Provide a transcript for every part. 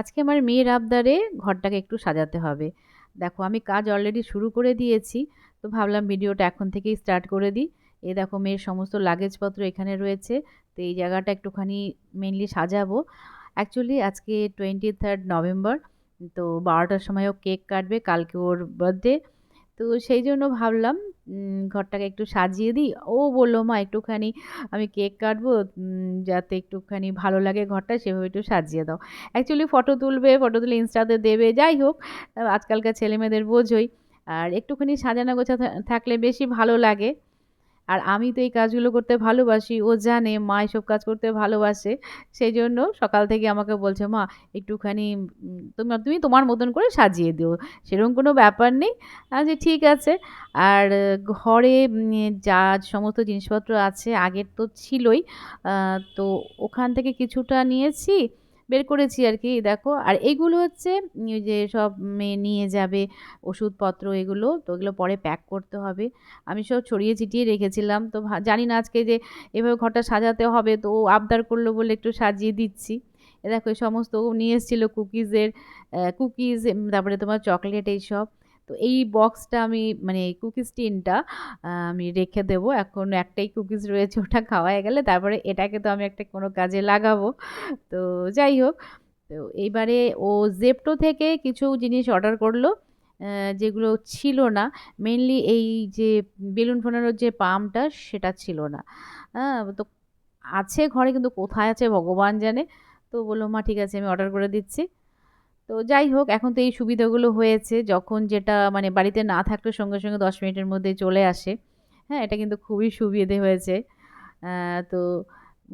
আজকে আমার মেয়ের আবদারে ঘরটাকে একটু সাজাতে হবে। দেখো, আমি কাজ অলরেডি শুরু করে দিয়েছি, তো ভাবলাম ভিডিওটা এখন থেকেই স্টার্ট করে দিই। এ দেখো, মেয়ের সমস্ত লাগেজপত্র এখানে রয়েছে, তো এই জায়গাটা একটুখানি মেনলি সাজাবো। অ্যাকচুয়ালি আজকে টোয়েন্টি থার্ড নভেম্বর তো বারোটার সময় ও কেক কাটবে, কালকে ওর বার্থডে তো সেই জন্য ভাবলাম ঘরটাকে একটু সাজিয়ে দিই। ও বলল, মা, একটুখানি আমি কেক কাটবো যাতে একটুখানি ভালো লাগে ঘরটা, সেভাবে একটু সাজিয়ে দাও। অ্যাকচুয়ালি ফটো তুলবে ফটো তুলে ইনস্টাতে দেবে, যাই হোক, আজকালকার ছেলেমেয়েদের বোঝই। আর একটুখানি সাজানো গোছা থাকলে বেশি ভালো লাগে। আর আমি তো এই কাজগুলো করতে ভালোবাসি। ও জানে, মা এসব কাজ করতে ভালোবাসে। সেই জন্য সকাল থেকে আমাকে বলছে, মা, একটুখানি তোমার তুমি তোমার মতন করে সাজিয়ে দিও। সেরকম কোনো ব্যাপার নেই। যে ঠিক আছে। আর ঘরে যা সমস্ত জিনিসপত্র আছে, আগের তো ছিলই। তো ওখান থেকে কিছুটা নিয়েছি। বের করেছি আর কি দেখো। আর এগুলো হচ্ছে যে সব মেয়ে নিয়ে যাবে ওষুধপত্র এগুলো, তো এগুলো পরে প্যাক করতে হবে। আমি সব ছড়িয়ে ছিটিয়ে রেখেছিলাম, তো জানি না আজকে যে এভাবে ঘরটা সাজাতে হবে, তো ও আবদার করল বলে একটু সাজিয়ে দিচ্ছি। এ দেখো, এই সমস্ত নিয়ে এসেছিল কুকিজের কুকিজ তারপরে তোমার চকলেট এইসব। তো এই বক্সটা আমি মানে কুকিজ টিনটা আমি রেখে দেবো। এখন একটাই কুকিজ রয়েছে, ওটা খাওয়াই গেলে তারপরে এটাকে তো আমি একটা কোনো কাজে লাগাবো। তো যাই হোক, তো এইবারে ও জেপটো থেকে কিছু জিনিস অর্ডার করল যেগুলো ছিল না। মেনলি এই যে বেলুন ফোনানোর যে পাম্পটা সেটা ছিল না। হ্যাঁ তো আছে ঘরে, কিন্তু কোথায় আছে ভগবান জানে। তো বলল, মা, ঠিক আছে, আমি অর্ডার করে দিচ্ছি। তো যাই হোক, এখন তো এই সুবিধাগুলো হয়েছে। যখন যেটা মানে বাড়িতে না থাকলে সঙ্গে সঙ্গে দশ মিনিটের মধ্যে চলে আসে। হ্যাঁ এটা কিন্তু খুবই সুবিধে হয়েছে। তো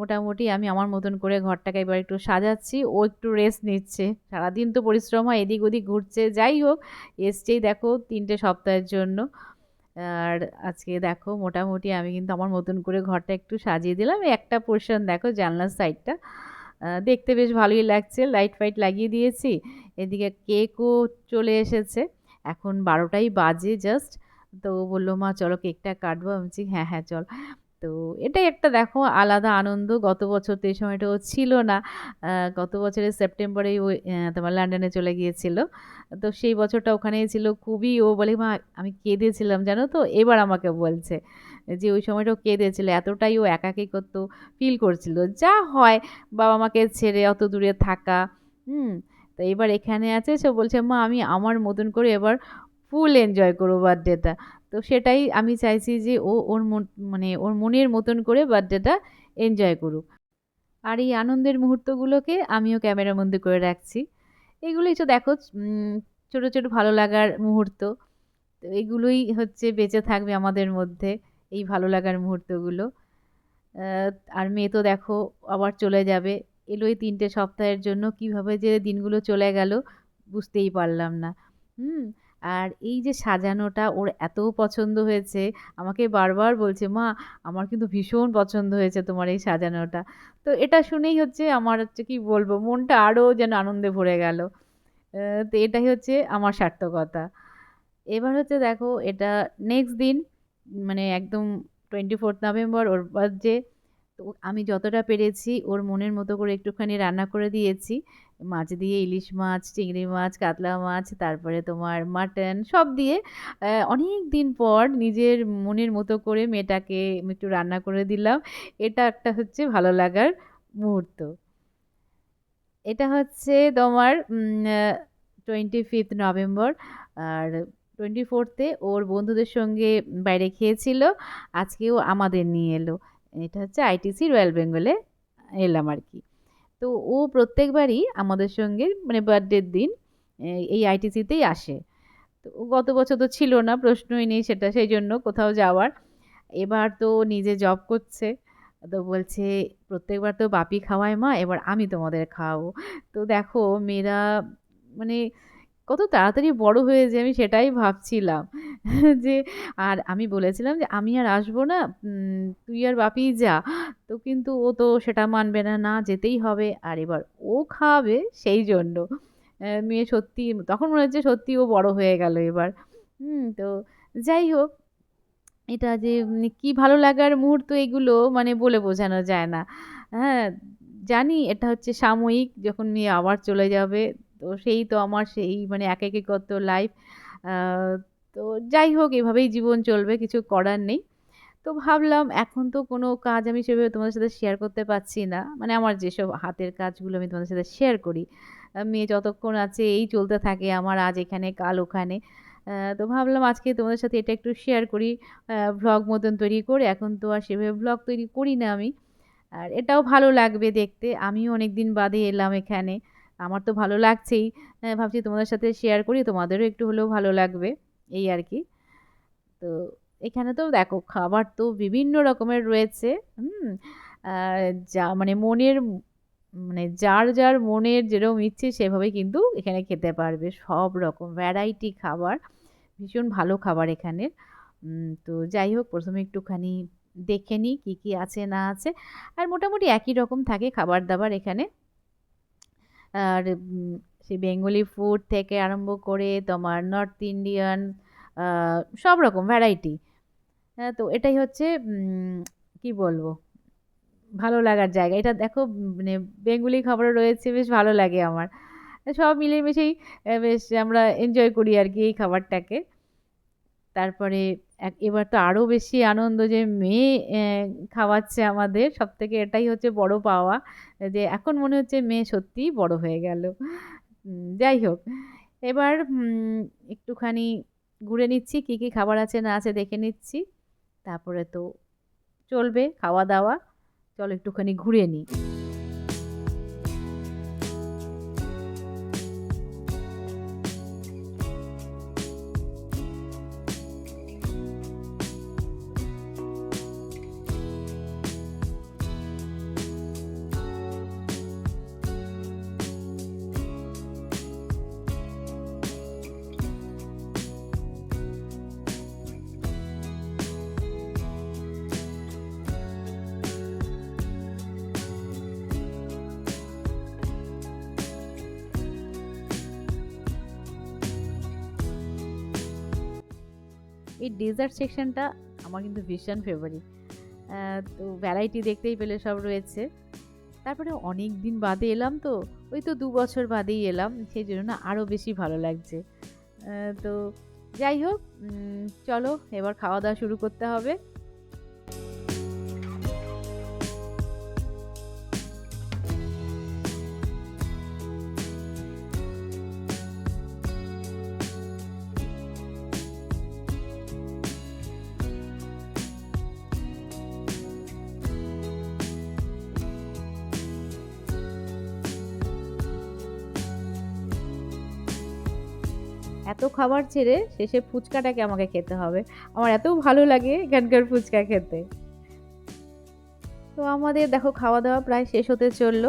মোটামুটি আমি আমার মতন করে ঘরটাকে এবার একটু সাজাচ্ছি। ও একটু রেস্ট নিচ্ছে। সারাদিন তো পরিশ্রম হয়, এদিক ওদিক ঘুরছে। যাই হোক এসছেই দেখো তিনটে সপ্তাহের জন্য। আর আজকে দেখো মোটামুটি আমি কিন্তু আমার মতন করে ঘরটা একটু সাজিয়ে দিলাম। একটা পোর্শন দেখো জানলার সাইডটা দেখতে বেশ ভালোই লাগছে। লাইট ফাইট লাগিয়ে দিয়েছি। এদিকে কেকও চলে এসেছে। এখন বারোটাই বাজে জাস্ট তো বলল, মা, চলো কেকটা কাটবো। আমি বলছি হ্যাঁ হ্যাঁ চল। তো এটাই একটা দেখো আলাদা আনন্দ। গত বছর তো এই সময়টাও ছিল না। গত বছরের সেপ্টেম্বরেই ওই তোমার লন্ডনে চলে গিয়েছিল। তো সেই বছরটা ওখানেই ছিল। খুবই ও বলে, মা, আমি কেঁদেছিলাম, জানো তো? এবার আমাকে বলছে যে, ওই সময়টাও কেঁদেছিল। এতটাই ও একাকী করতো ফিল করছিল। যা হয়, বাবা মাকে ছেড়ে অত দূরে থাকা। হুম, তো এবার এখানে আছে। সে বলছে, মা, আমি আমার মতন করে এবার ফুল এনজয় করব বার্থডেটা তো সেটাই আমি চাইছি যে ও ওর মন ওর মনের মতন করে বার্থডেটা এনজয় করুক। আর এই আনন্দের মুহূর্তগুলোকে আমিও ক্যামেরার মধ্যে করে রাখছি। এগুলোই তো দেখো ছোটো ছোটো ভালো লাগার মুহূর্ত। তো এগুলোই হচ্ছে বেঁচে থাকবে আমাদের মধ্যে এই ভালো লাগার মুহূর্তগুলো। আর মেয়ে তো দেখো আবার চলে যাবে। এলো এই তিনটে সপ্তাহের জন্য। কীভাবে যে দিনগুলো চলে গেল বুঝতেই পারলাম না। হুম আর এই যে সাজানোটা ওর এত পছন্দ হয়েছে। আমাকে বারবার বলছে, মা, আমার কিন্তু ভীষণ পছন্দ হয়েছে তোমার এই সাজানোটা। তো এটা শুনেই হচ্ছে আমার হচ্ছে কি বলব, মনটা আরও যেন আনন্দে ভরে গেল। তো এটাই হচ্ছে আমার সার্থকতা। এবার হচ্ছে দেখো, এটা নেক্সট দিন মানে একদম টোয়েন্টি ফোর্থ নভেম্বর ওর বার্থডে তো আমি যতটা পেরেছি, ওর মনের মতো করে একটুখানি রান্না করে দিয়েছি। মাছ দিয়ে ইলিশ মাছ, চিংড়ি মাছ, কাতলা মাছ, তারপরে তোমার মাটন সব দিয়ে অনেক দিন পর নিজের মনের মতো করে মেয়েটাকে একটু রান্না করে দিলাম। এটা একটা হচ্ছে ভালো লাগার মুহূর্ত। এটা হচ্ছে তোমার টোয়েন্টি ফিফথ নভেম্বর আর টোয়েন্টি ফোর্থে ওর বন্ধুদের সঙ্গে বাইরে খেয়েছিল, আজকেও আমাদের নিয়ে এলো। এটা হচ্ছে আইটিসি রয়্যাল বেঙ্গলে এলাম আর কি। তো ও প্রত্যেকবারই আমাদের সঙ্গে মানে বার্থডের দিন এই আইটিসিতেই আসে। তো গত বছর তো ছিল না, প্রশ্নই নেই সেটা, সেই জন্য কোথাও যাওয়ার। এবার তো নিজে জব করছে, তো বলছে, প্রত্যেকবার তো বাপি খাওয়ায় মা, এবার আমি তোমাদের খাওয়াবো। তো দেখো, মেয়েরা মানে কত তাড়াতাড়ি বড় হয়ে যে আমি সেটাই ভাবছিলাম। যে আর আমি বলেছিলাম যে আমি আর আসব না তুই আর বাপি যা। তো কিন্তু ও তো সেটা মানবে না না যেতেই হবে। আর এবার ও খাওয়াবে সেই জন্য। মেয়ে সত্যি, তখন মনে হচ্ছে সত্যি ও বড় হয়ে গেল এবার। হুম, তো যাই হোক, এটা যে কী ভালো লাগার মুহূর্ত এগুলো মানে বলে বোঝানো যায় না। হ্যাঁ জানি এটা হচ্ছে সাময়িক, যখন মেয়ে আবার চলে যাবে। তো সেই তো আমার সেই মানে একাকিত্ব লাইফ তো যাই হোক এভাবেই জীবন চলবে, কিছু করার নেই। তো ভাবলাম এখন তো কোনো কাজ আমি সেভাবে তোমাদের সাথে শেয়ার করতে পারছি না। মানে আমার যেসব হাতের কাজগুলো আমি তোমাদের সাথে শেয়ার করি মেয়ে যতক্ষণ আছে এই চলতে থাকে, আমার আজ এখানে, কাল ওখানে। তো ভাবলাম আজকে তোমাদের সাথে এটা একটু শেয়ার করি ভ্লগ মতন তৈরি করে। এখন তো আর সেভাবে ভ্লগ তৈরি করি না আমি। আর এটাও ভালো লাগবে দেখতে। আমিও অনেক দিন বাদে এলাম এখানে। আমার তো ভালো লাগছেই। ভাবছি তোমাদের সাথে শেয়ার করি, তোমাদেরও একটু হলেও ভালো লাগবে, এই আর কি। তো এখানে তো দেখো, খাবার তো বিভিন্ন রকমের রয়েছে, হুম? যা মানে মনের মানে যার যার মনের যেরকম ইচ্ছে সেভাবে কিন্তু এখানে খেতে পারবে, সব রকম ভ্যারাইটি খাবার, ভীষণ ভালো খাবার এখানে তো যাই হোক, প্রথমে একটুখানি দেখে নিই কী কী আছে না আছে, আর মোটামুটি একই রকম থাকে খাবার দাবার এখানে। আর সেই বেঙ্গলি ফুড থেকে আরম্ভ করে তোমার নর্থ ইন্ডিয়ান সব রকম ভ্যারাইটি। হ্যাঁ তো এটাই হচ্ছে কি বলব? ভালো লাগার জায়গা। এটা দেখো মানে বেঙ্গলি খাবারও রয়েছে, বেশ ভালো লাগে আমার। সব মিলেমিশেই বেশ আমরা এনজয় করি আর কি এই খাবারটাকে। তারপরে এবার তো আরও বেশি আনন্দ যে মেয়ে খাওয়াচ্ছে আমাদের। সব থেকে এটাই হচ্ছে বড় পাওয়া, যে এখন মনে হচ্ছে মেয়ে সত্যিই বড় হয়ে গেল। যাই হোক। এবার একটুখানি ঘুরে নিচ্ছি, কী কী খাবার আছে না আছে দেখে নিচ্ছি। তারপরে তো চলবে খাওয়া দাওয়া। চলো একটুখানি ঘুরে নিই। এই ডেজার্ট সেকশনটা আমার কিন্তু ভীষণ ফেভারিট তো ভ্যারাইটি দেখতেই পেলে সব রয়েছে। তারপরে অনেক দিন বাদে এলাম তো, ওই তো দু বছর বাদেই এলাম, সেই জন্য না আরও বেশি ভালো লাগছে। তো যাই হোক চলো, এবার খাওয়া দাওয়া শুরু করতে হবে। এত খাবার ছেড়ে শেষে ফুচকাটাকে আমাকে খেতে হবে। আমার এত ভালো লাগে এখানকার ফুচকা খেতে। তো আমাদের দেখো খাওয়া দাওয়া প্রায় শেষ হতে চলল।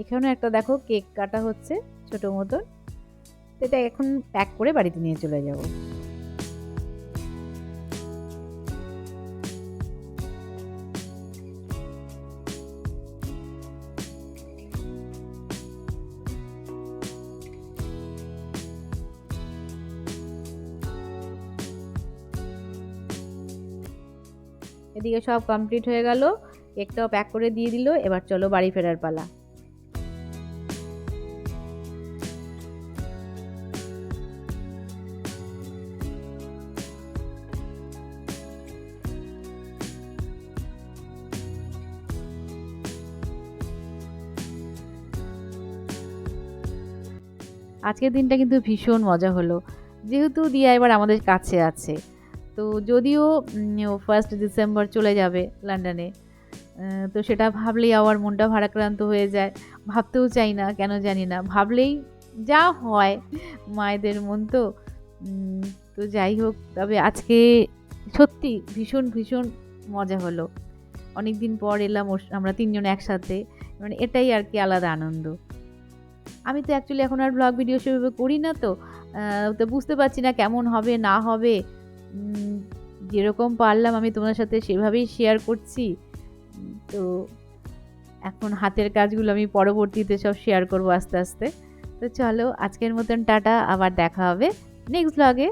এখানে একটা দেখো কেক কাটা হচ্ছে ছোট মতন। এটা এখন প্যাক করে বাড়িতে নিয়ে চলে যাব। এদিকে সব কমপ্লিট হয়ে গেল। কেকটাও প্যাক করে দিয়ে দিল। এবার চলো বাড়ি ফেরার পালা। আজকের দিনটা কিন্তু ভীষণ মজা হলো। যেহেতু দিয়া এবার আমাদের কাছে আছে। তো যদিও ফার্স্ট ডিসেম্বর চলে যাবে লন্ডনে তো সেটা ভাবলেই আবার মনটা ভারাক্রান্ত হয়ে যায়। ভাবতেও চাই না, কেন জানি না। ভাবলেই যা হয়, মায়েদের মন তো তো যাই হোক, তবে আজকে সত্যি ভীষণ ভীষণ মজা হলো। অনেক দিন পর এলাম আমরা তিনজন একসাথে মানে এটাই আর কি আলাদা আনন্দ। আমি তো অ্যাকচুয়ালি এখন আর ব্লগ ভিডিও সেভাবে করি না তো তো বুঝতে পারছি না কেমন হবে, না হবে। যেরকম পারলাম আমি তোমার সাথে সেভাবেই শেয়ার করছি। তো এখন হাতের কাজগুলো আমি পরবর্তীতে সব শেয়ার করব আস্তে আস্তে। তো চলো, আজকের মতন টাটা, আবার দেখা হবে নেক্সট ব্লগে